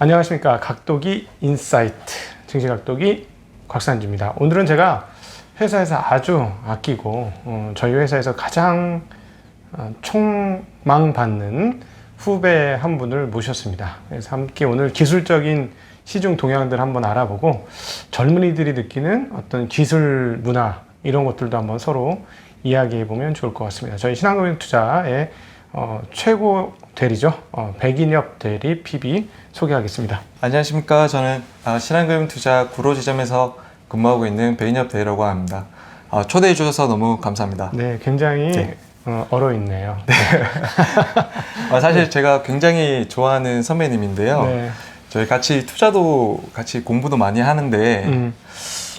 안녕하십니까 각도기 인사이트 증시각도기 곽산주입니다. 오늘은 제가 회사에서 아주 아끼고 어, 저희 회사에서 가장 어, 총망받는 후배 한 분을 모셨습니다. 그래서 함께 오늘 기술적인 시중 동향들 한번 알아보고 젊은이들이 느끼는 어떤 기술 문화 이런 것들도 한번 서로 이야기해 보면 좋을 것 같습니다. 저희 신한금융투자의 어, 최고 대리죠. 어, 백인엽 대리 PB 소개하겠습니다. 안녕하십니까. 저는 아, 신한금융투자 구로 지점에서 근무하고 있는 배인엽 대리라고 합니다. 아, 초대해 주셔서 너무 감사합니다. 네, 굉장히 네. 어, 얼어 있네요. 아, 사실 제가 굉장히 좋아하는 선배님인데요. 네. 저희 같이 투자도 같이 공부도 많이 하는데 음,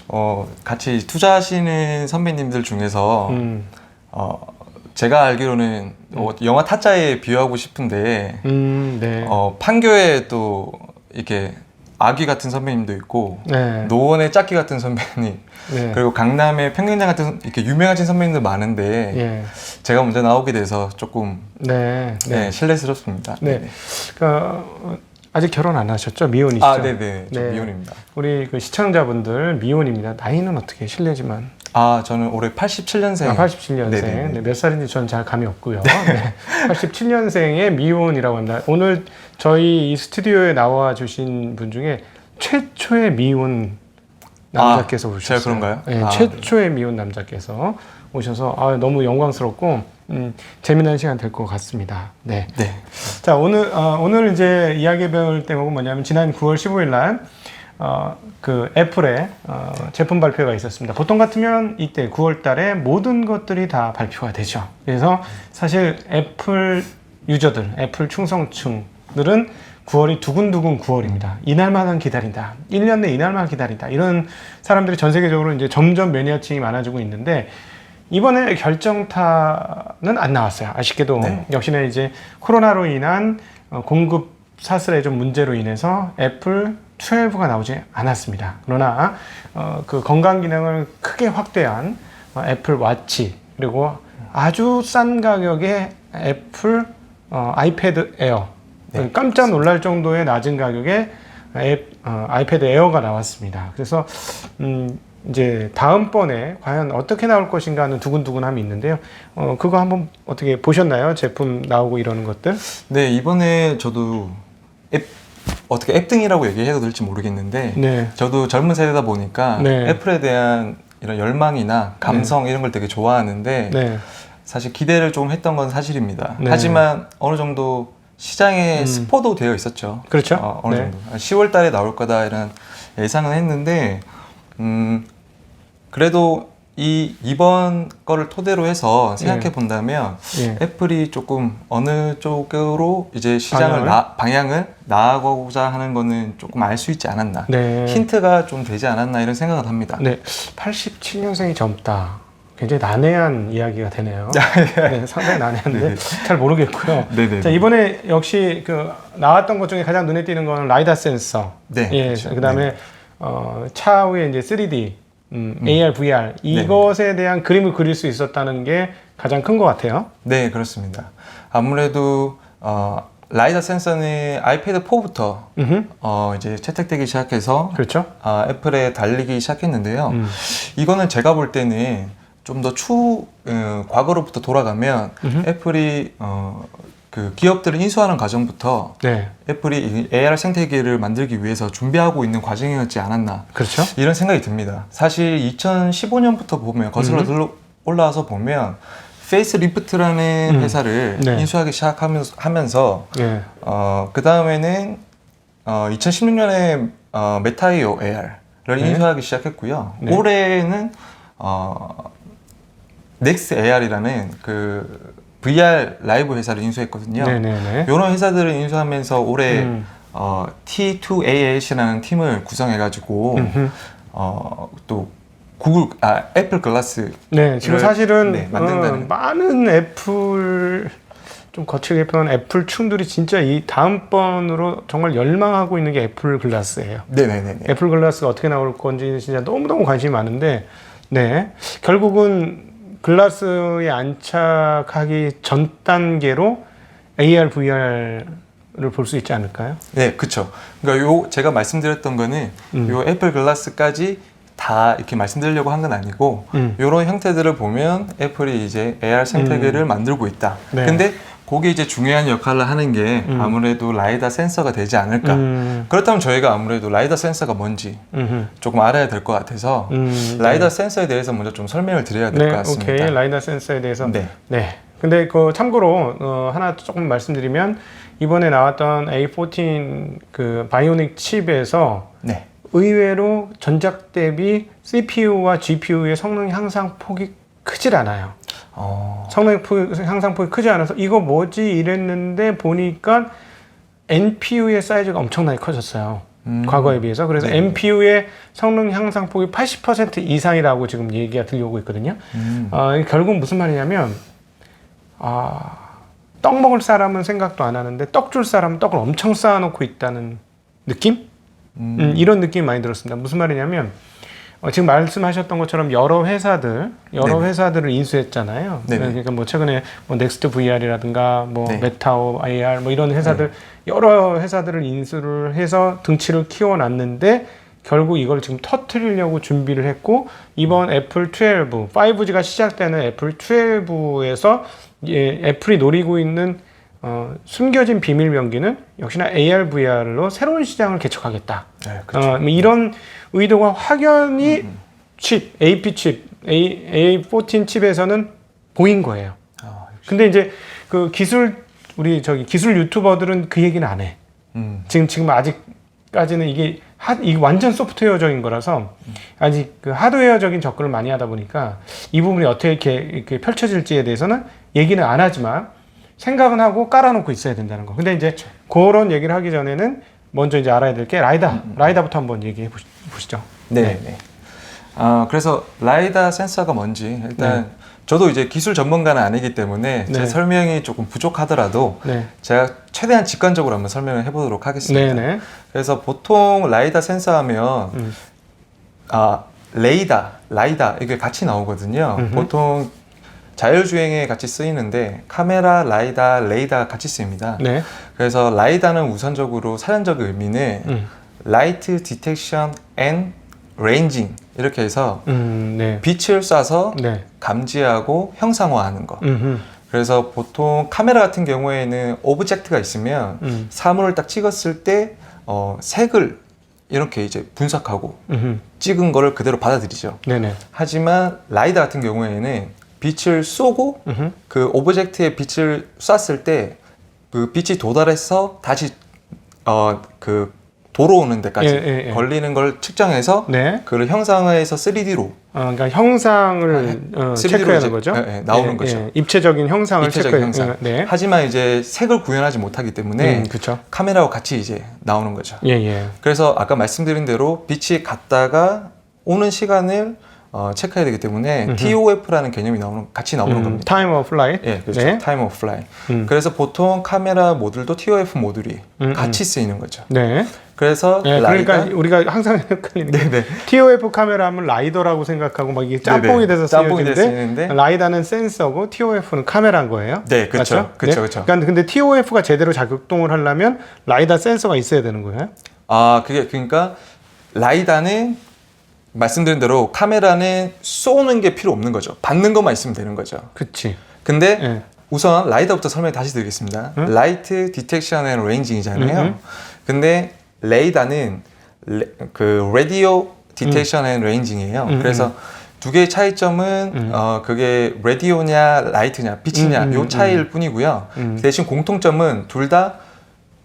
어, 같이 투자하시는 선배님들 중에서 음, 어, 제가 알기로는 어, 영화 타짜에 비유하고 싶은데 음, 네. 어, 판교에 또 이렇게 아기 같은 선배님도 있고 네. 노원의 짝기 같은 선배님 네. 그리고 강남의 평균장 같은 선- 이렇게 유명하신 선배님들 많은데 예. 제가 먼저 나오게 돼서 조금 네. 네, 네. 실례스럽습니다. 네. 그, 어, 아직 결혼 안 하셨죠? 미혼이시죠? 아, 네네. 저 네. 미혼입니다. 우리 그 시청자분들 미혼입니다. 나이는 어떻게 실례지만 아, 저는 올해 87년생. 아, 87년생 네네네. 네, 몇 살인지 저는 잘 감이 없고요. 네. 87년생의 미혼이라고 합니다. 오늘 저희 이 스튜디오에 나와 주신 분 중에 최초의 미혼 남자께서 아, 오셨어요. 제가 그런가요? 네, 아, 최초의 미혼 남자께서 오셔서 아, 너무 영광스럽고 음, 재미난 시간 될 것 같습니다. 네. 네. 자 오늘 어, 오늘 이제 이야기 배울 대목은 뭐냐면 지난 9월 15일 날 어, 그 애플의 어, 제품 발표가 있었습니다. 보통 같으면 이때 9월 달에 모든 것들이 다 발표가 되죠. 그래서 사실 애플 유저들, 애플 충성층들은 9월이 두근두근 9월입니다. 이날만 기다린다. 1년 내 이날만 기다린다. 이런 사람들이 전 세계적으로 이제 점점 매니아층이 많아지고 있는데 이번에 결정타는 안 나왔어요. 아쉽게도 네. 역시나 이제 코로나로 인한 어, 공급 사슬의 좀 문제로 인해서 애플 12가 나오지 않았습니다. 그러나 어, 그 건강 기능을 크게 확대한 어, 애플 와치 그리고 아주 싼 가격의 애플 어, 아이패드 에어 네, 깜짝 놀랄 정도의 낮은 가격의 앱, 어, 아이패드 에어가 나왔습니다. 그래서 음, 이제 다음번에 과연 어떻게 나올 것인가 하는 두근두근함이 있는데요. 어, 그거 한번 어떻게 보셨나요? 제품 나오고 이러는 것들? 네, 이번에 저도 앱 어떻게 앱 등이라고 얘기해도 될지 모르겠는데 네. 저도 젊은 세대다 보니까 네. 애플에 대한 이런 열망이나 감성 이런 걸 되게 좋아하는데 네. 사실 기대를 좀 했던 건 사실입니다. 네. 하지만 어느 정도 시장에 음. 스포도 되어 있었죠. 그렇죠. 어, 어느 네. 정도. 10월 달에 나올 거다 이런 예상은 했는데 음 그래도 이 이번 거를 토대로 해서 생각해 본다면 예. 애플이 조금 어느 쪽으로 이제 시장을 방향을? 나, 방향을 나아가고자 하는 거는 조금 알 수 있지 않았나. 네. 힌트가 좀 되지 않았나 이런 생각을 합니다. 네. 87년생이 젊다. 굉장히 난해한 이야기가 되네요. 네, 상당히 난해한데 잘 모르겠고요. 네네. 자, 이번에 역시 그 나왔던 것 중에 가장 눈에 띄는 건 라이다 센서. 네, 예. 그렇죠. 그다음에 어, 차후에 이제 3D, 음, AR, VR 이것에 대한 그림을 그릴 수 있었다는 게 가장 큰 것 같아요. 네, 그렇습니다. 아무래도 어, 라이다 센서는 아이패드 4부터 음흠. 어, 이제 채택되기 시작해서 그렇죠. 아, 애플에 달리기 시작했는데요. 음. 이거는 제가 볼 때는 좀 더 추 어, 과거로부터 돌아가면 음흠. 애플이 어, 그 기업들을 인수하는 과정부터 네. 애플이 이 AR 생태계를 만들기 위해서 준비하고 있는 과정이었지 않았나 그렇죠. 이런 생각이 듭니다. 사실 2015년부터 보면 거슬러 음. 올라와서 보면 페이스 리프트라는 음. 회사를 네. 인수하기 시작하면서 하면서 예. 어, 그 다음에는 어, 2016년에 어, 메타이오 AR을 네. 인수하기 시작했고요. 네. 올해는 어, 넥스 AR이라는 그 VR 라이브 회사를 인수했거든요. 네네네. 이런 회사들을 인수하면서 올해 음. 어, T2AAC라는 팀을 구성해가지고 음흠. 어, 또 구글 아 애플 글라스 네, 지금 사실은 네, 만든다는. 어, 많은 애플 좀 거칠게 표현 애플 충들이 진짜 이 다음번으로 정말 열망하고 있는 게 애플 글라스예요. 네네네 애플 글라스가 어떻게 나올 건지 진짜 너무너무 관심이 많은데 네 결국은 글라스에 안착하기 전 단계로 AR, VR을 볼수 있지 않을까요? 네, 그쵸. 그러니까 요 제가 말씀드렸던 거는 음. 요 애플 글라스까지 다 이렇게 말씀드리려고 한 건 아니고 음. 요런 형태들을 보면 애플이 이제 AR 생태계를 만들고 있다. 네. 근데 그게 이제 중요한 역할을 하는 게 음. 아무래도 라이다 센서가 되지 않을까. 음, 그렇다면 저희가 아무래도 라이다 센서가 뭔지 음, 조금 알아야 될 것 같아서 음, 라이다 센서에 대해서 먼저 좀 설명을 드려야 될것 네, 같습니다. 오케이. 라이다 센서에 대해서 네. 네. 근데 그 참고로 어, 하나 조금 말씀드리면 이번에 나왔던 A14 그 바이오닉 칩에서 네. 의외로 전작 대비 CPU와 GPU의 성능 향상 폭이 크질 않아요. 어. 성능 폭, 향상 폭이 크지 않아서 이거 뭐지 이랬는데 보니까 NPU의 사이즈가 엄청나게 커졌어요. 음. 과거에 비해서 그래서 네. NPU의 성능 향상 폭이 80% 이상이라고 지금 얘기가 들려오고 있거든요. 음. 어, 결국 무슨 말이냐면 아, 떡 먹을 사람은 생각도 안 하는데 떡 줄 사람은 떡을 엄청 쌓아놓고 있다는 느낌? 음. 음, 이런 느낌이 많이 들었습니다. 무슨 말이냐면 어, 지금 말씀하셨던 것처럼 여러 회사들 여러 네네. 회사들을 인수했잖아요. 네네. 그러니까 뭐 최근에 뭐 넥스트 VR이라든가 뭐 네. 메타오 IR 뭐 이런 회사들 여러 회사들을 인수를 해서 등치를 키워놨는데 결국 이걸 지금 터트리려고 준비를 했고 이번 애플 12, 5G가 시작되는 애플 12에서 예, 애플이 노리고 있는 어, 숨겨진 비밀 병기는 역시나 AR, VR로 새로운 시장을 개척하겠다. 네, 그렇죠. 어, 뭐 이런 의도가 확연히 칩, AP 칩, A, A14 칩에서는 보인 거예요. 아, 근데 이제 그 기술 우리 저기 기술 유튜버들은 그 얘기는 안 해. 음. 지금 지금 아직까지는 이게 하, 이게 완전 소프트웨어적인 거라서 아직 그 하드웨어적인 접근을 많이 하다 보니까 이 부분이 어떻게 이렇게, 이렇게 펼쳐질지에 대해서는 얘기는 안 하지만 생각은 하고 깔아놓고 있어야 된다는 거. 근데 이제 그런 얘기를 하기 전에는 먼저 이제 알아야 될 게 라이다. 라이다부터 한번 얘기해 보시- 보시죠. 네. 네. 아, 그래서 라이다 센서가 뭔지 일단 네. 저도 이제 기술 전문가는 아니기 때문에 제 네. 설명이 조금 부족하더라도 네. 제가 최대한 직관적으로 한번 설명을 해보도록 하겠습니다. 네 네. 그래서 보통 라이다 센서 하면 음. 아 레이다, 라이다 이게 같이 나오거든요. 음흠. 보통 자율주행에 같이 쓰이는데 카메라, 라이다, 레이다가 같이 쓰입니다. 네. 그래서 라이다는 우선적으로 사전적 의미는 음. 라이트 디텍션 앤 레인징 이렇게 해서 음. 네. 빛을 쏴서 네. 감지하고 형상화하는 거. 음. 그래서 보통 카메라 같은 경우에는 오브젝트가 있으면 음. 사물을 딱 찍었을 때 어, 색을 이렇게 이제 분석하고 음. 찍은 거를 그대로 받아들이죠. 네네. 하지만 라이다 같은 경우에는 빛을 쏘고 음. 그 오브젝트에 빛을 쐈을 때 그 빛이 도달해서 다시 어 그 돌아오는 데까지 예, 예, 예. 걸리는 걸 측정해서 네. 그걸 형상화해서 3D로 어, 그러니까 형상을 어, 3D 로 체크하는 이제, 거죠. 예, 예, 나오는 거죠. 입체적인 형상을 입체적인 체크해. 형상. 예, 네. 하지만 이제 색을 구현하지 못하기 때문에 음. 카메라와 같이 이제 나오는 거죠. 예, 예. 그래서 아까 말씀드린 대로 빛이 갔다가 오는 시간을 어, 체크해야 되기 때문에 음흠. TOF라는 개념이 나오는 같이 나오는 음, 겁니다. 타임 오브 라이트. 예, 그렇죠. 네. 타임 오브 플라이. 음. 그래서 보통 카메라 모듈도 TOF 모듈이 음, 같이 쓰이는 거죠. 네. 그래서 예, 라이다 그러니까 우리가 항상 헷갈리는 게 네네 TOF 카메라 하면 라이더라고 생각하고 막 이게 짬뽕이 돼서 짬뽕이 돼서 쓰이는데 라이다는 센서고 TOF는 카메라인 거예요. 네, 그렇죠. 그렇죠, 네? 그렇죠. 그러니까 근데 TOF가 제대로 작동을 하려면 라이다 센서가 있어야 되는 거예요. 아 그게 그러니까 라이다는 말씀드린 대로 카메라는 쏘는 게 필요 없는 거죠. 받는 것만 있으면 되는 거죠. 그치. 근데 예. 우선 라이다부터 설명 다시 드리겠습니다. 응? 라이트 디텍션 앤 레인징이잖아요. 음, 음. 근데 레이다는 레, 그 라디오 디텍션 앤 레인징이에요. 음, 그래서 두 개의 차이점은 음. 어 그게 라디오냐 라이트냐 빛이냐 음, 음, 요 차이일 뿐이고요. 음. 대신 공통점은 둘 다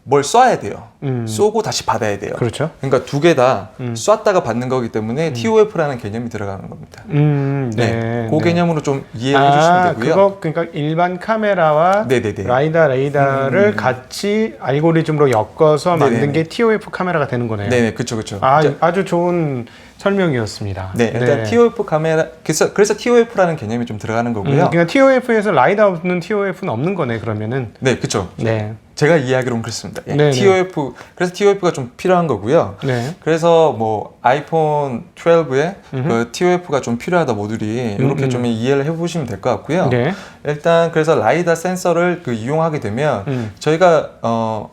뭘 쏴야 돼요. 음. 쏘고 다시 받아야 돼요. 그렇죠. 그러니까 두 개다 음. 쐈다가 받는 거기 때문에 TOF라는 개념이 들어가는 겁니다. 음, 네. 네, 그 네. 개념으로 좀 이해해 아, 주시면 되고요. 그거 그러니까 일반 카메라와 네네네. 라이다 레이더를 음. 같이 알고리즘으로 엮어서 만든 네네네. 게 TOF 카메라가 되는 거네요. 네네, 그렇죠, 그렇죠. 아, 아주 좋은 설명이었습니다. 네, 일단 TOF 카메라 그래서 그래서 TOF라는 개념이 좀 들어가는 음, 거고요. 그러니까 TOF에서 라이다 없는 TOF는 없는 거네 그러면은. 네, 그렇죠. 네. 제가 이해하기로는 그렇습니다. 예, 네네. TOF 그래서 TOF가 좀 필요한 거고요. 네. 그래서 뭐 아이폰 12에 음흠. 그 TOF가 좀 필요하다 모듈이 음, 이렇게 음. 좀 이해를 해보시면 될 것 같고요. 네. 일단 그래서 라이다 센서를 그 이용하게 되면 음. 저희가 어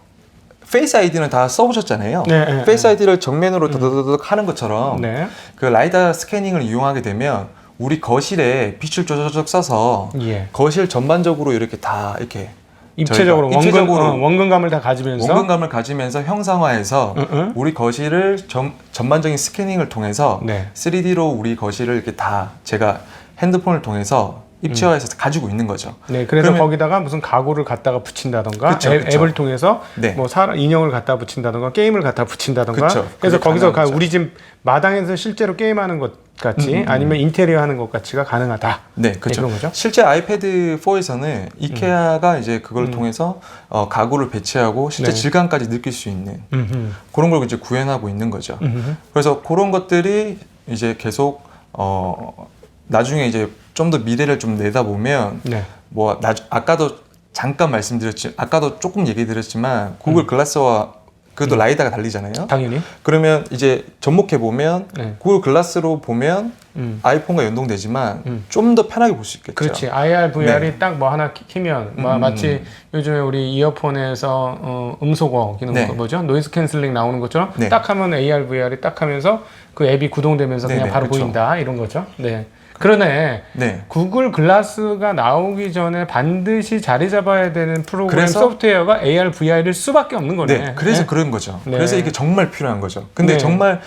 페이스 아이디는 다 써보셨잖아요. 네, 네, 페이스 아이디를 정면으로 더더더덕 하는 것처럼 네. 그 라이다 스캐닝을 이용하게 되면 우리 거실에 빛을 쪼쪼쪼 써서 예. 거실 전반적으로 이렇게 다 이렇게 입체적으로 원근 어, 원근감을 다 가지면서 원근감을 가지면서 형상화해서 응, 응. 우리 거실을 전, 전반적인 스캐닝을 통해서 네. 3D로 우리 거실을 이렇게 다 제가 핸드폰을 통해서 입체화해서 가지고 있는 거죠. 네, 그래서 그러면- 거기다가 무슨 가구를 갖다가 붙인다던가 그쵸, 앱, 그쵸. 앱을 통해서 네. 뭐 사람 인형을 갖다 붙인다던가 게임을 갖다 붙인다던가 그쵸. 그래서 거기서. 우리 집 마당에서 실제로 게임하는 것 같이 음, 음, 음. 아니면 인테리어 하는 것 같이가 가능하다. 네, 그렇죠. 그런 거죠? 실제 아이패드 4에서는 이케아가 이제 그걸 음. 통해서 어, 가구를 배치하고 실제 네. 질감까지 느낄 수 있는 음흠. 그런 걸 이제 구현하고 있는 거죠. 음흠. 그래서 그런 것들이 이제 계속 어, 나중에 이제 좀 더 미래를 좀 내다보면 네. 뭐 나, 아까도 잠깐 말씀드렸지 아까도 조금 얘기 드렸지만 음. 구글 글라스와 그것도 라이다가 달리잖아요. 당연히. 그러면 이제 접목해 보면 네. 구글 글라스로 보면 음. 아이폰과 연동되지만 음. 좀 더 편하게 볼 수 있겠죠. 그렇지. IR, VR이 딱뭐 하나 키- 키면 마, 네. 음, 마치 음. 요즘에 우리 이어폰에서 어, 음소거 기능 네. 뭐죠? 노이즈 캔슬링 나오는 것처럼 네. 딱 하면 AR, VR이 딱 하면서 그 앱이 구동되면서 네, 그냥 네, 바로 그렇죠. 보인다 이런 거죠. 네. 그러네. 네. 구글 글라스가 나오기 전에 반드시 자리 잡아야 되는 프로그램 그래서- 소프트웨어가 AR, VR일 수밖에 없는 거네. 네, 그래서 그런 거죠. 네. 그래서 이게 정말 필요한 거죠. 근데 네. 정말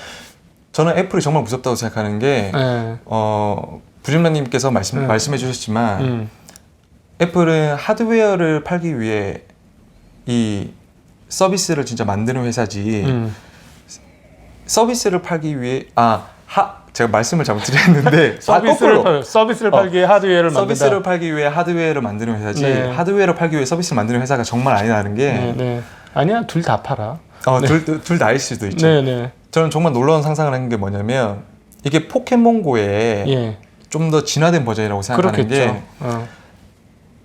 저는 애플이 정말 무섭다고 생각하는 게 네. 어, 부준라님께서 말씀 네. 말씀해 주셨지만 음. 애플은 하드웨어를 팔기 위해 이 서비스를 진짜 만드는 회사지 음. 서비스를 팔기 위해 아 하, 제가 말씀을 잘못 드렸는데 아, 서비스를 거꾸로. 팔, 서비스를 어, 팔기 위해 하드웨어를 서비스를 만든다. 팔기 위해 하드웨어를 만드는 회사지 네. 하드웨어를 팔기 위해 서비스를 만드는 회사가 정말 아니라는 게 네, 네. 아니야, 둘 다 팔아. 어, 둘, 둘 다일 수도 있죠. 네, 네. 저는 정말 놀라운 상상을 한 게 뭐냐면 이게 포켓몬고의 예. 좀더 진화된 버전이라고 생각하는 그렇겠죠. 어.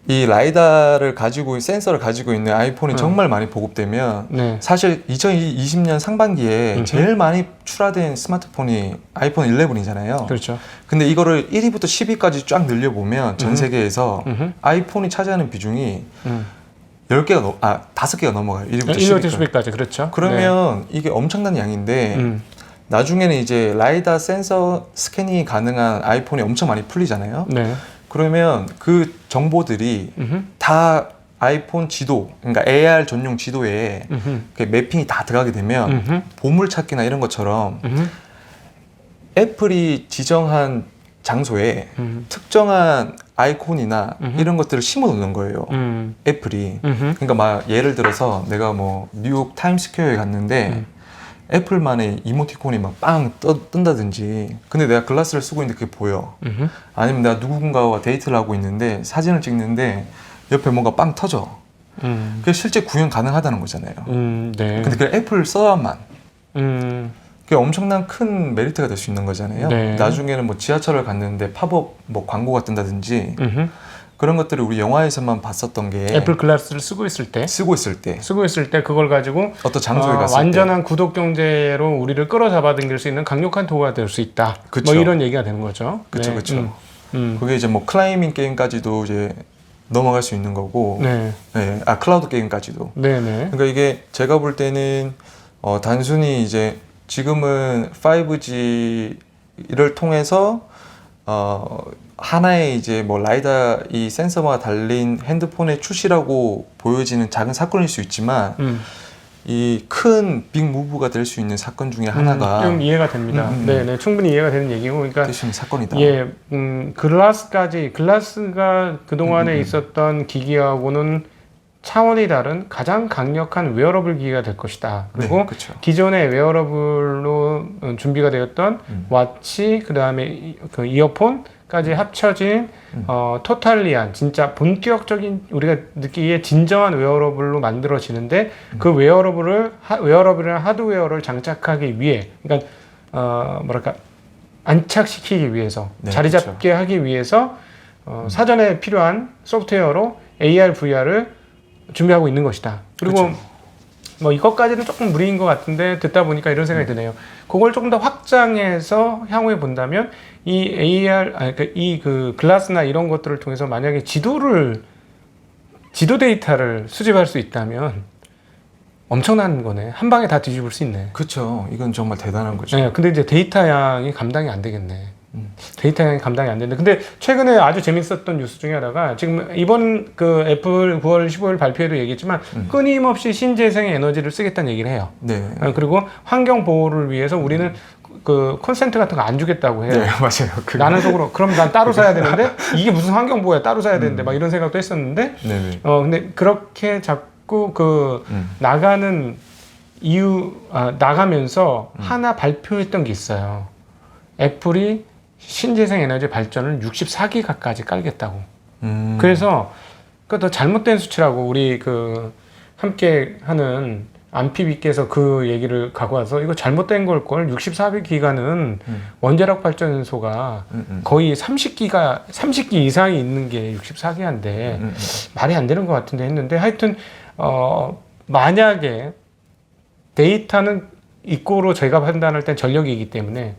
게이 라이다를 가지고 센서를 가지고 있는 아이폰이 음. 정말 많이 보급되면 네. 사실 2020년 상반기에 음흠. 제일 많이 출하된 스마트폰이 아이폰 11이잖아요. 그렇죠. 근데 이거를 1위부터 10위까지 쫙 늘려 보면 전 음. 세계에서 음흠. 아이폰이 차지하는 비중이 음. 10개가 넘, 아, 5개가 넘어가요. 1위부터 1부터 10위까지. 10위까지 그렇죠. 그러면 이게 엄청난 양인데 네. 음. 나중에는 이제 라이다 센서 스캐닝이 가능한 아이폰이 엄청 많이 풀리잖아요. 네. 그러면 그 정보들이 음흠. 다 아이폰 지도, 그러니까 AR 전용 지도에 음흠. 그 매핑이 다 들어가게 되면 음흠. 보물 찾기나 이런 것처럼 음흠. 애플이 지정한 장소에 음. 특정한 아이콘이나 음흠. 이런 것들을 심어 놓는 거예요. 음. 애플이. 음흠. 그러니까 막 예를 들어서 내가 뭐 뉴욕 타임스퀘어에 갔는데 음. 애플만의 이모티콘이 막 빵 뜬다든지 근데 내가 글라스를 쓰고 있는데 그게 보여 음흠. 아니면 내가 누군가와 데이트를 하고 있는데 사진을 찍는데 옆에 뭔가 빵 터져 음. 그게 실제 구현 가능하다는 거잖아요 음. 네. 근데 그 애플 써야만 음. 그게 엄청난 큰 메리트가 될 수 있는 거잖아요 네. 나중에는 뭐 지하철을 갔는데 팝업 뭐 광고가 뜬다든지 음흠. 그런 것들을 우리 영화에서만 봤었던 게 애플 글라스를 쓰고 있을 때 쓰고 있을 때 쓰고 있을 때 그걸 가지고 어떤 장소에 어, 갔을 때 완전한 구독 경제로 우리를 끌어잡아 당길 수 있는 강력한 도구가 될 수 있다. 그쵸. 뭐 이런 얘기가 되는 거죠. 그쵸, 그쵸. 음. 음. 그게 이제 뭐 클라이밍 게임까지도 이제 넘어갈 수 있는 거고, 네. 네, 아 클라우드 게임까지도. 네, 네. 그러니까 이게 제가 볼 때는 어, 단순히 이제 지금은 5G를 통해서 어, 하나의 이제 뭐 라이다 이 센서가 달린 핸드폰의 출시라고 보여지는 작은 사건일 수 있지만 음. 이큰 빅 무브가 될 수 있는 사건 중에 하나가 음, 좀 이해가 됩니다. 음, 음, 음. 네, 네. 충분히 이해가 되는 얘기고 그러니까 있는 사건이다. 예, 음, 글라스까지 글라스가 그 동안에 음, 음, 음. 있었던 기기하고는 차원이 다른 가장 강력한 웨어러블 기기가 될 것이다. 그리고 네, 그렇죠. 기존의 웨어러블로 어, 준비가 되었던 음. 와치, 그 다음에 그 이어폰 까지 합쳐진 음. 어, 토탈리한 진짜 본격적인 우리가 느끼기에 진정한 웨어러블로 만들어지는데 음. 그 웨어러블을 하, 웨어러블이나 하드웨어를 장착하기 위해, 그러니까 어, 뭐랄까 안착시키기 위해서 네, 자리 그렇죠. 잡게 하기 위해서 어, 음. 사전에 필요한 소프트웨어로 AR, VR을 준비하고 있는 것이다. 그리고 그렇죠. 뭐 이것까지는 조금 무리인 것 같은데 듣다 보니까 이런 생각이 드네요. 그걸 조금 더 확장해서 향후에 본다면 이 AR 아니 이그 글라스나 이런 것들을 통해서 만약에 지도를 지도 데이터를 수집할 수 있다면 엄청난 거네. 한 방에 다 뒤집을 수 있네. 그렇죠. 이건 정말 대단한 거죠. 네, 근데 이제 데이터 양이 감당이 안 되겠네. 음. 데이터 감당이 안 되는데, 근데 최근에 아주 재밌었던 뉴스 중에 하나가 지금 이번 그 애플 9월 15일 발표에도 얘기했지만 음. 끊임없이 신재생 에너지를 쓰겠다는 얘기를 해요. 네. 어, 그리고 환경 보호를 위해서 우리는 그 콘센트 같은 거 안 주겠다고 해요. 네, 맞아요. 그거. 나는 속으로 그럼 난 따로 사야 되는데 이게 무슨 환경 보호야 따로 사야 되는데 막 이런 생각도 했었는데 네네. 어 근데 그렇게 자꾸 그 음. 나가는 이유 아, 나가면서 음. 하나 발표했던 게 있어요. 애플이 신재생 에너지 발전을 64기가까지 깔겠다고. 음. 그래서 그더 잘못된 수치라고 우리 그 함께 하는 안피비께서 그 얘기를 갖고 와서 이거 잘못된 걸 걸 64기가는 음. 원자력 발전소가 음, 음. 거의 30기가 30기 이상이 있는 게 64기가인데 음, 음. 말이 안 되는 것 같은데 했는데 하여튼 어 만약에 데이터는 이꼬로 저희가 판단할 땐 전력이기 때문에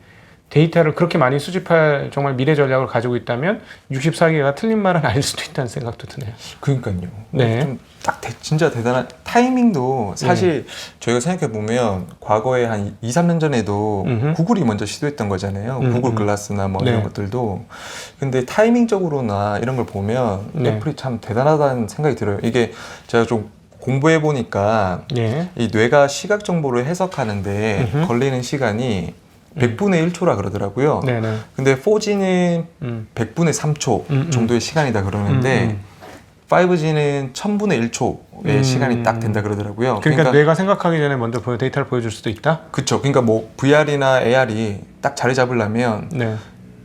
데이터를 그렇게 많이 수집할 정말 미래 전략을 가지고 있다면 64기가 틀린 말은 아닐 수도 있다는 생각도 드네요. 그러니까요. 네. 좀 딱 진짜 대단한 타이밍도 사실 저희가 생각해 보면 과거에 한 2, 3년 전에도 음흠. 구글이 먼저 시도했던 거잖아요. 음, 구글 음. 글라스나 뭐 네. 이런 것들도. 근데 타이밍적으로나 이런 걸 보면 네. 애플이 참 대단하다는 생각이 들어요. 이게 제가 좀 공부해 보니까 예. 이 뇌가 시각 정보를 해석하는데 음흠. 걸리는 시간이 100분의 1초라 그러더라고요. 네네. 근데 4G는 음. 100분의 3초 음, 음. 정도의 시간이다 그러는데 음, 음. 5G는 1000분의 1초의 음. 시간이 딱 된다 그러더라고요. 그러니까, 뇌가 생각하기 전에 먼저 데이터를 보여줄 수도 있다. 그쵸. 그러니까 뭐 VR이나 AR이 딱 자리 잡으려면 네.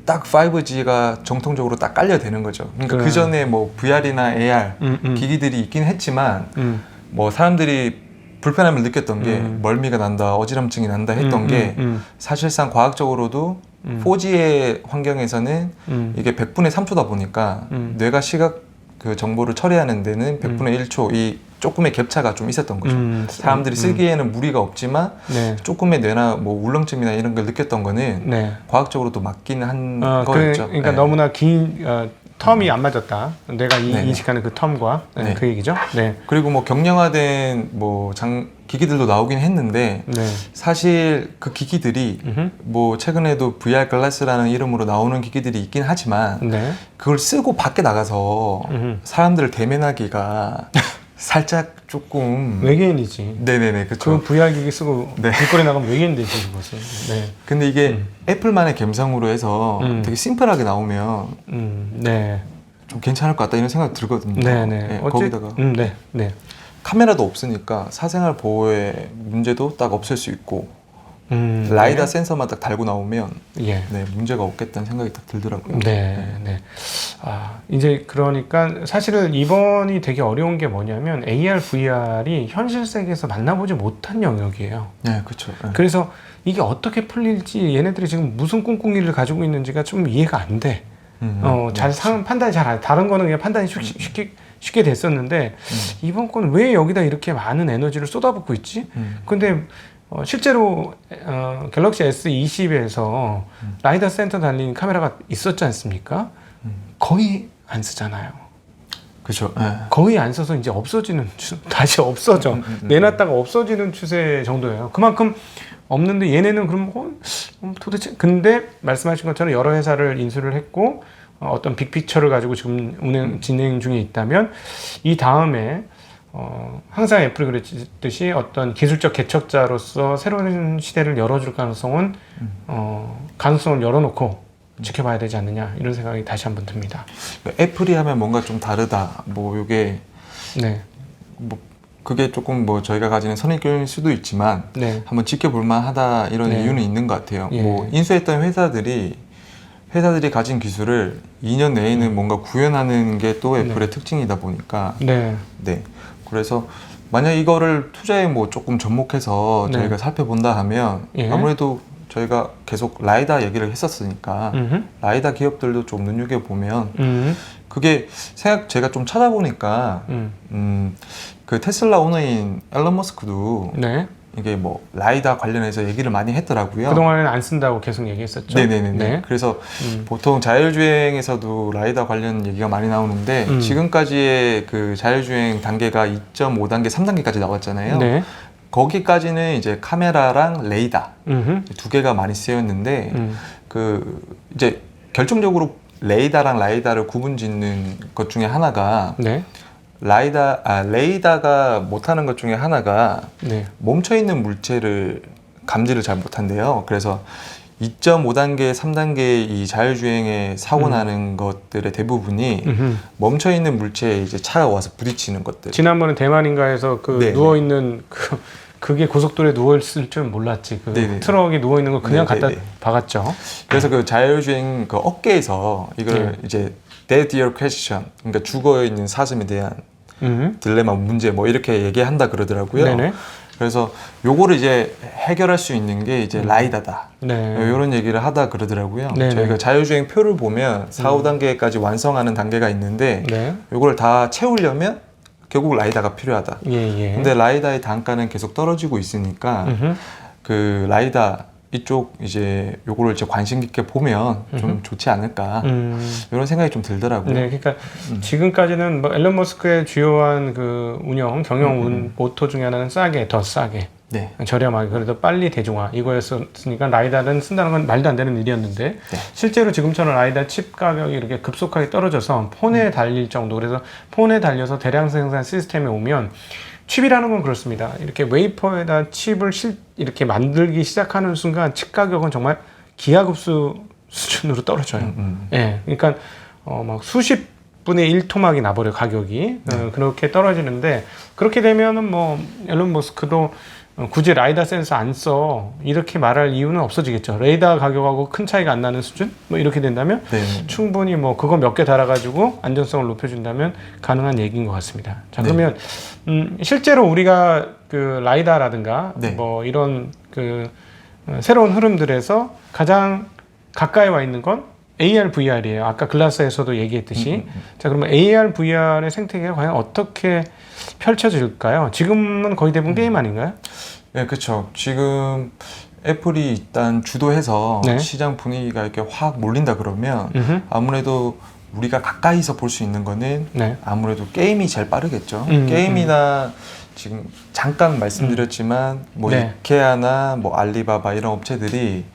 딱 5G가 정통적으로 딱 깔려 되는 거죠. 그러니까 그래. 그 전에 뭐 VR이나 AR 음, 음. 기기들이 있긴 했지만 음. 뭐 사람들이 불편함을 느꼈던 게 음. 멀미가 난다, 어지럼증이 난다 했던 음, 게 음, 사실상 과학적으로도 음. 4G의 환경에서는 음. 이게 100분의 3초다 보니까 음. 뇌가 시각 그 정보를 처리하는 데는 100분의 1초 이 조금의 격차가 좀 있었던 거죠. 음. 사람들이 음. 쓰기에는 무리가 없지만 네. 조금의 뇌나 뭐 울렁증이나 이런 걸 느꼈던 거는 네. 과학적으로도 맞기는 한 어, 그, 거였죠. 그 러니까 네. 너무나 긴 어, 텀이 안 맞았다. 내가 이, 네. 인식하는 그 텀과 네, 네. 그 얘기죠. 네. 그리고 뭐 경량화된 뭐 장 기기들도 나오긴 했는데 네. 사실 그 기기들이 음흠. 뭐 최근에도 VR 글라스라는 이름으로 나오는 기기들이 있긴 하지만 네. 그걸 쓰고 밖에 나가서 음흠. 사람들을 대면하기가 살짝 조금 외계인이지. 네네네 그 그렇죠. VR 기기 쓰고 네. 길거리 나가면 외계인 되지 그것은. 네. 근데 이게 음. 애플만의 감성으로 해서 음. 되게 심플하게 나오면 음. 네. 좀 괜찮을 것 같다 이런 생각 들거든요. 네. 네. 예, 어째- 거기다가 음. 네. 네. 카메라도 없으니까 사생활 보호에 문제도 딱 없을 수 있고 음. 라이다 센서만 딱 달고 나오면 네. 예. 네 문제가 없겠다는 생각이 딱 들더라고요. 네, 네. 아, 이제 그러니까 사실은 이번이 되게 어려운 게 뭐냐면 AR, VR이 현실 세계에서 만나보지 못한 영역이에요. 네, 그렇죠. 네. 그래서 이게 어떻게 풀릴지 얘네들이 지금 무슨 꿍꿍이를 가지고 있는지가 좀 이해가 안 돼. 음, 어, 네. 잘 상, 판단이 잘안 돼. 다른 거는 그냥 판단이 쉽, 쉽게, 쉽게 됐었는데 음, 이번 건 왜 여기다 이렇게 많은 에너지를 쏟아붓고 있지? 음, 근데 어, 실제로 어, 갤럭시 S20에서 음. 라이더 센터 달린 카메라가 있었지 않습니까? 음. 거의 안 쓰잖아요. 그렇죠. 네. 거의 안 써서 이제 없어지는 추, 다시 없어져 음, 음, 음. 내놨다가 없어지는 추세 정도예요. 그만큼 없는데 얘네는 그럼 어, 음, 도대체 근데 말씀하신 것처럼 여러 회사를 인수를 했고 어, 어떤 빅피처를 가지고 지금 운행 진행 중에 있다면 이 다음에 어, 항상 애플이 그랬듯이 어떤 기술적 개척자로서 새로운 시대를 열어줄 가능성은 음. 어, 가능성을 열어놓고 지켜봐야 되지 않느냐 이런 생각이 다시 한번 듭니다. 애플이 하면 뭔가 좀 다르다. 뭐 이게 네, 뭐 그게 조금 뭐 저희가 가지는 선입견일 수도 있지만 네, 한번 지켜볼 만하다 이런 네. 이유는 있는 것 같아요. 예. 뭐 인수했던 회사들이 회사들이 가진 기술을 2년 내에는 뭔가 구현하는 게 또 애플의 특징이다 보니까 네, 네. 그래서 만약 이거를 투자에 뭐 조금 접목해서 네. 저희가 살펴본다 하면 예. 아무래도 저희가 계속 라이다 얘기를 했었으니까 음흠. 라이다 기업들도 좀 눈여겨 보면 음, 그게 생각 제가 좀 찾아보니까 음, 음 그 테슬라 오너인 앨런 머스크도 네. 이게 뭐 라이다 관련해서 얘기를 많이 했더라고요. 그동안에는 안 쓴다고 계속 얘기했었죠. 네네네. 네. 그래서 음, 보통 자율주행에서도 라이다 관련 얘기가 많이 나오는데 음. 지금까지의 그 자율주행 단계가 2.5단계, 3단계까지 나왔잖아요. 네. 거기까지는 이제 카메라랑 레이더 음흠. 두 개가 많이 쓰였는데 음. 그 이제 결정적으로 레이더랑 라이다를 구분짓는 것 중에 하나가 네. 라이다 아 레이다가 못하는 것 중에 하나가 네. 멈춰 있는 물체를 감지를 잘 못한대요. 그래서 2.5단계, 3단계 이 자율주행에 사고 음. 나는 것들의 대부분이 음흠. 멈춰 있는 물체에 이제 차가 와서 부딪히는 것들. 지난번에 대만인가에서 그 네. 누워 있는 그 그게 고속도로에 누워 있을 줄 몰랐지. 그 네네. 트럭이 누워 있는 거 그냥 네네네. 갖다 박았죠. 그래서 그 자율주행 그 업계에서 이걸 네. 이제 dead ear question, 그러니까 죽어 있는 사슴에 대한 음. 딜레마 문제 뭐 이렇게 얘기한다 그러더라고요. 네네. 그래서 요거를 이제 해결할 수 있는 게 이제 라이다다. 네. 이런 얘기를 하다 그러더라고요. 네네. 저희가 자율주행 표를 보면 4, 음. 5단계까지 완성하는 단계가 있는데 네. 요걸 다 채우려면 결국 라이다가 필요하다. 예, 예. 근데 라이다의 단가는 계속 떨어지고 있으니까 음흠. 그 라이다 이쪽 이제 요거를 이제 관심 깊게 보면 좀 음흠. 좋지 않을까 음. 이런 생각이 좀 들더라고요. 네, 그러니까 음. 지금까지는 뭐 앨런 머스크의 주요한 그 운영 경영 음, 운 음. 모토 중에 하나는 싸게 더 싸게 네. 저렴하게 그래도 빨리 대중화 이거였으니까 라이다는 쓴다는 건 말도 안 되는 일이었는데 네. 실제로 지금처럼 라이다 칩 가격이 이렇게 급속하게 떨어져서 음. 폰에 달릴 정도 그래서 폰에 달려서 대량 생산 시스템에 오면 칩이라는 건 그렇습니다. 이렇게 웨이퍼에다 칩을 실, 이렇게 만들기 시작하는 순간 칩 가격은 정말 기하급수 수준으로 떨어져요. 음, 음. 예, 그러니까 어, 막 수십 분의 1 토막이 나버려 가격이 어, 그렇게 떨어지는데 그렇게 되면은 뭐 앨런 머스크도 어, 굳이 라이다 센서 안 써 이렇게 말할 이유는 없어지겠죠. 레이더 가격하고 큰 차이가 안 나는 수준 뭐 이렇게 된다면 네. 충분히 뭐 그거 몇 개 달아가지고 안전성을 높여준다면 가능한 얘기인 것 같습니다. 자 네. 그러면 음, 실제로 우리가 그 라이다라든가 네. 뭐 이런 그 어, 새로운 흐름들에서 가장 가까이 와 있는 건 AR, VR이에요. 아까 글라스에서도 얘기했듯이. 음, 음, 음. 자 그러면 AR, VR의 생태계가 과연 어떻게 펼쳐질까요? 지금은 거의 대부분 게임 아닌가요? 네, 그렇죠. 지금 애플이 일단 주도해서 네. 시장 분위기가 이렇게 확 몰린다 그러면 음흠. 아무래도 우리가 가까이서 볼 수 있는 거는 네. 아무래도 게임이 제일 빠르겠죠. 음, 게임이나 지금 잠깐 말씀드렸지만 뭐 네. 이케아나 뭐 알리바바 이런 업체들이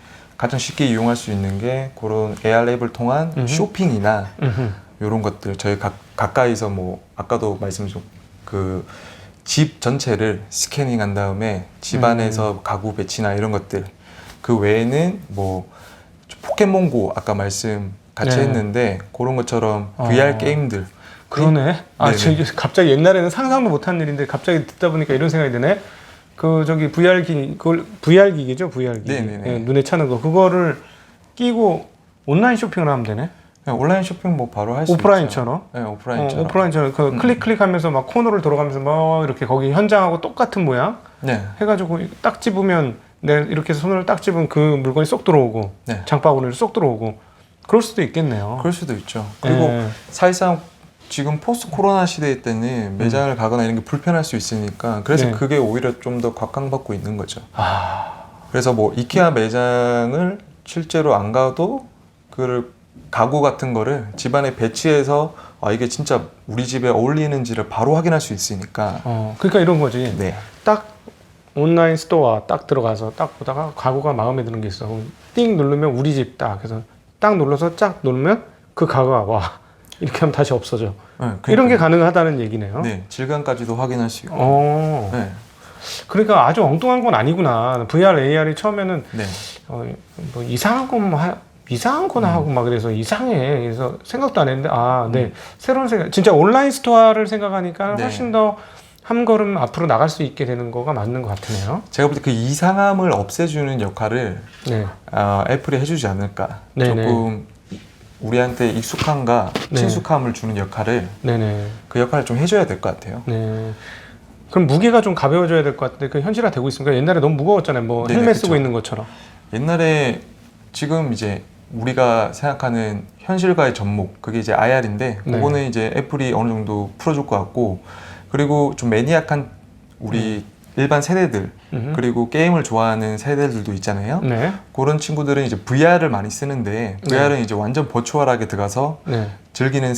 가장 쉽게 이용할 수 있는 게 그런 AR 앱을 통한 음흠. 쇼핑이나 음흠. 이런 것들 저희 가, 가까이서 뭐 아까도 말씀드린 그집 전체를 스캐닝한 다음에 집 음. 안에서 가구 배치나 이런 것들 그 외에는 뭐 포켓몬고 아까 말씀 같이 네. 했는데 그런 것처럼 VR 어. 게임들 그러네. 아, 네네. 저기 갑자기 옛날에는 상상도 못한 일인데 갑자기 듣다 보니까 이런 생각이 드네. 그 저기 VR 기 그걸 VR 기기죠, VR 기기. 네네네. 예, 눈에 차는 거 그거를 끼고 온라인 쇼핑을 하면 되네. 온라인 쇼핑 뭐 바로 할수 있죠. 오프라인처럼. 네, 어, 오프라인처럼. 오프라인처럼 그 음. 클릭 클릭하면서 막 코너를 돌아가면서 막 이렇게 거기 현장하고 똑같은 모양 네, 해가지고 딱 집으면 내 이렇게 손을 딱 집으면 그 물건이 쏙 들어오고 네. 장바구니로 쏙 들어오고 그럴 수도 있겠네요. 그럴 수도 있죠. 그리고 예. 사실상 지금 포스트 코로나 시대 때는 매장을 가거나 이런 게 불편할 수 있으니까 그래서 네. 그게 오히려 좀더 각광받고 있는 거죠. 아, 그래서 뭐 이케아 매장을 실제로 안 가도 그를 가구 같은 거를 집안에 배치해서 아 이게 진짜 우리 집에 어울리는지를 바로 확인할 수 있으니까 어, 그러니까 이런 거지. 네 딱 온라인 스토어 딱 들어가서 딱 보다가 가구가 마음에 드는 게 있어. 띵 누르면 우리 집 딱. 그래서 딱 눌러서 쫙 누르면 그 가구가 와. 이렇게 하면 다시 없어져. 네, 그러니까, 이런 게 가능하다는 얘기네요. 네 질감까지도 확인할 수 있고 어, 네, 그러니까 아주 엉뚱한 건 아니구나. VR, AR이 처음에는 네. 어, 뭐 이상한 것만 하, 이상한 거나 음. 하고 막 그래서 이상해. 그래서 생각도 안 했는데 아, 네. 새로운 생각. 진짜 온라인 스토어를 생각하니까 네. 훨씬 더 한 걸음 앞으로 나갈 수 있게 되는 거가 맞는 것 같으네요. 제가 볼 때 그 이상함을 없애주는 역할을 네. 아, 애플이 해주지 않을까 네네. 조금 우리한테 익숙함과 네. 친숙함을 주는 역할을 네네. 그 역할을 좀 해줘야 될 것 같아요. 네. 그럼 무게가 좀 가벼워져야 될 것 같은데 그 현실화 되고 있습니까? 옛날에 너무 무거웠잖아요. 뭐 네네, 헬멧 그쵸. 쓰고 있는 것처럼. 옛날에 지금 이제 우리가 생각하는 현실과의 접목 그게 이제 IR인데 네. 그거는 이제 애플이 어느 정도 풀어줄 것 같고 그리고 좀 매니악한 우리 일반 세대들 음흠. 그리고 게임을 좋아하는 세대들도 있잖아요. 네. 그런 친구들은 이제 VR을 많이 쓰는데 VR은 이제 완전 버추얼하게 들어가서 네. 즐기는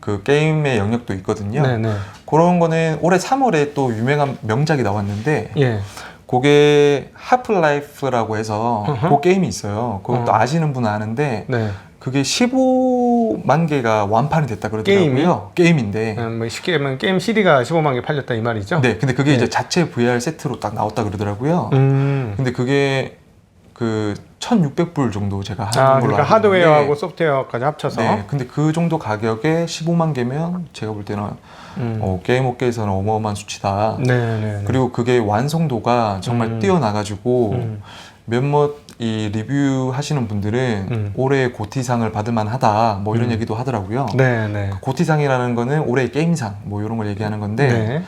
그 게임의 영역도 있거든요. 네, 네. 그런 거는 올해 3월에 또 유명한 명작이 나왔는데 예. 그게 하프라이프라고 해서 어허. 그 게임이 있어요. 그것도 어. 아시는 분은 아는데 네. 그게 15 만 개가 완판이 됐다 그러더라고요. 게임인데. 음, 뭐 쉽게 말하면 게임 CD가 15만 개 팔렸다 이 말이죠? 네, 근데 그게 네. 이제 자체 VR 세트로 딱 나왔다 그러더라고요. 음. 근데 그게 그 1,600불 정도 제가 하는 아, 걸로 그러니까 알고 하드웨어하고 소프트웨어까지 합쳐서 네, 근데 그 정도 가격에 15만 개면 제가 볼 때는 음. 어, 게임 업계에서는 어마어마한 수치다. 네, 네, 네. 그리고 그게 완성도가 정말 음. 뛰어나가지고 음. 몇몇 이 리뷰 하시는 분들은 음. 올해 고티상을 받을 만하다 뭐 이런 음. 얘기도 하더라고요. 네, 네. 고티상이라는 거는 올해 게임상 뭐 이런 걸 얘기하는 건데 네.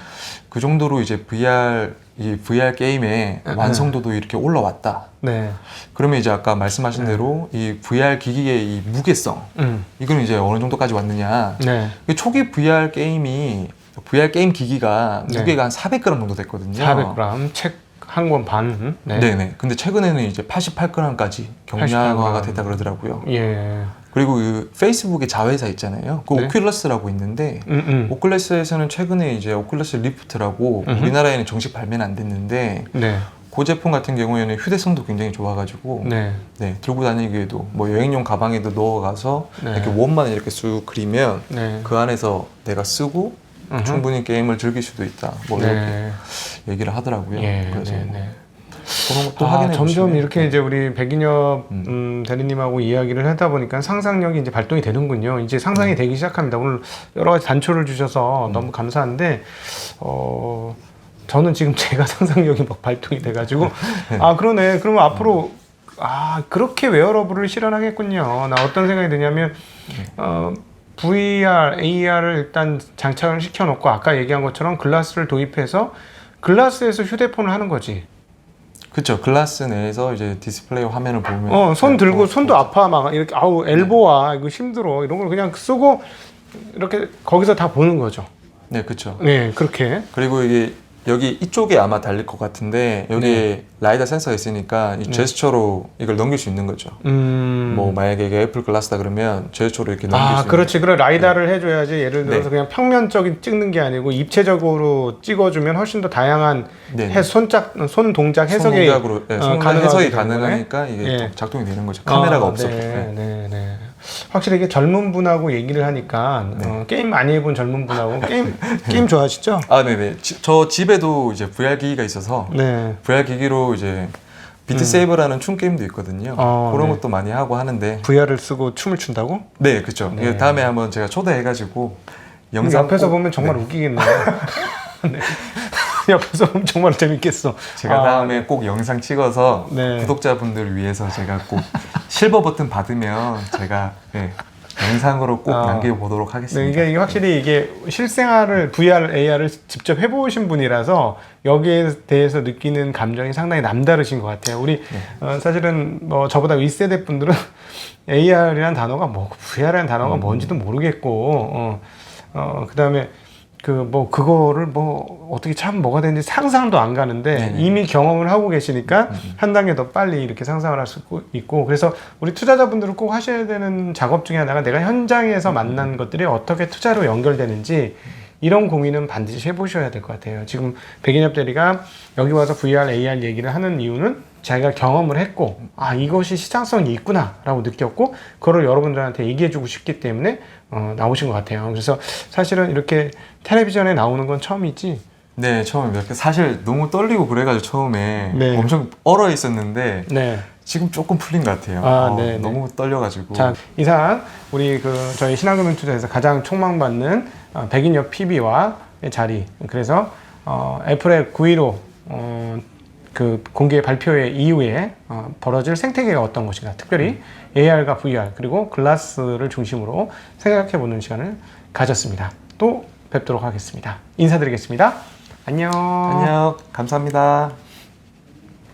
그 정도로 이제 VR 이 VR 게임의 음. 완성도도 이렇게 올라왔다. 네. 그러면 이제 아까 말씀하신 대로 이 VR 기기의 이 무게성 음. 이거는 이제 어느 정도까지 왔느냐? 네. 그 초기 VR 게임이 VR 게임 기기가 네. 무게가 한 400g 정도 됐거든요. 400g 책 한 권 반. 네. 네. 네 근데 최근에는 이제 88g까지 경량화가 88g. 됐다 그러더라고요. 예. 그리고 그 페이스북의 자회사 있잖아요. 그 네. 오큘러스라고 있는데 음, 음. 오큘러스에서는 최근에 이제 오큘러스 리프트라고 음흠. 우리나라에는 정식 발매는 안 됐는데 네. 그 제품 같은 경우에는 휴대성도 굉장히 좋아가지고 네. 네. 들고 다니기에도 뭐 여행용 가방에도 넣어가서 네. 이렇게 원만 이렇게 쑥 그리면 네. 그 안에서 내가 쓰고 음흠. 충분히 게임을 즐길 수도 있다. 뭐 이렇게 네. 얘기를 하더라고요. 예. 그래서 네, 뭐 네. 그런 것도 아, 확인해 점점 보시면 이렇게 이제 우리 백인엽 음. 음, 대리님하고 이야기를 하다 보니까 상상력이 이제 발동이 되는군요. 이제 네. 상상이 되기 시작합니다. 오늘 여러 가지 단초를 주셔서 음. 너무 감사한데 어 저는 지금 제가 상상력이 막 발동이 돼가지고 네. 아 그러네. 그러면 앞으로 아 그렇게 웨어러블을 실현하겠군요. 나 어떤 생각이 드냐면 네. 어. VR, AR을 일단 장착을 시켜놓고 아까 얘기한 것처럼 글라스를 도입해서 글라스에서 휴대폰을 하는 거지. 그렇죠. 글라스 내에서 이제 디스플레이 화면을 보면 어, 손 네, 들고 뭐, 손도 아파 막 이렇게 아우 엘보와 이거 힘들어 이런 걸 그냥 쓰고 이렇게 거기서 다 보는 거죠. 네, 그렇죠. 네, 그렇게. 그리고 이게 여기 이쪽에 아마 달릴 것 같은데 여기에 네. 라이다 센서가 있으니까 이 제스처로 이걸 넘길 수 있는 거죠. 음. 뭐 만약에 이게 애플 글라스다 그러면 제스처로 이렇게 넘길 아, 수 그렇지. 그래 라이다를 해줘야지. 예를 들어서 네. 그냥 평면적인 찍는 게 아니고 입체적으로 찍어주면 훨씬 더 다양한 있는 해, 손짝 손 동작 손 해석이 동작으로 네, 어, 손 가능하게 해석이. 가능하니까 이게 예. 또 작동이 되는 거죠. 카메라가 아. 네, 네. 네, 네. 확실히 이게 젊은 분하고 얘기를 하니까 네. 어, 게임 많이 해본 젊은 분하고 게임 게임 좋아하시죠? 아, 네네. 지- 저 집에도 이제 VR 기기가 있어서 네. VR 기기로 이제 비트 세이버라는 춤 게임도 있거든요. 어, 그런 네. 것도 많이 하고 하는데 VR을 쓰고 춤을 춘다고? 네, 그렇죠. 네. 다음에 한번 제가 초대해가지고 영상 영상 옆에서 꼭- 보면 정말 웃기겠네요. 네. 옆에서 보면 정말 재밌겠어. 제가 아, 다음에 꼭 영상 찍어서 네. 구독자분들을 위해서 제가 꼭 실버 버튼 받으면 제가 네, 영상으로 꼭 아. 남겨보도록 네, 하겠습니다. 이게, 이게 확실히 이게 실생활을 VR, AR을 직접 해보신 분이라서 여기에 대해서 느끼는 감정이 상당히 남다르신 것 같아요. 우리 네. 어, 사실은 뭐 저보다 윗세대 분들은 AR이라는 단어가 뭐 VR이라는 단어가 음. 뭔지도 모르겠고 어, 어 그 다음에 그 뭐 그거를 뭐 어떻게 참 뭐가 되는지 상상도 안 가는데 네네. 음, 이미 경험을 하고 계시니까 한 단계 더 빨리 이렇게 상상을 할 수 있고 그래서 우리 투자자분들은 꼭 하셔야 되는 작업 중에 하나가 내가 현장에서 음, 만난 것들이 어떻게 투자로 연결되는지 이런 고민은 반드시 해보셔야 될 것 같아요. 지금 백인엽 대리가 여기 와서 VR, AR 얘기를 하는 이유는 자기가 경험을 했고 아 이것이 시장성이 있구나 라고 느꼈고 그걸 여러분들한테 얘기해주고 싶기 때문에 어, 나오신 것 같아요. 그래서 사실은 이렇게 텔레비전에 나오는 건 처음이지. 네, 처음에 사실 너무 떨리고 그래가지고 처음에 네. 엄청 얼어 있었는데 네. 지금 조금 풀린 것 같아요. 아, 어, 네, 네. 너무 떨려가지고. 자 이상 우리 그 저희 신한금융 투자에서 가장 촉망받는 어, 백인엽 PB와 자리 그래서 어, 애플의 915 어, 그 공개 발표회 이후에 어, 벌어질 생태계가 어떤 것인가 특별히 AR과 VR 그리고 글라스를 중심으로 생각해 보는 시간을 가졌습니다. 또 뵙도록 하겠습니다. 인사드리겠습니다. 안녕. 안녕. 감사합니다.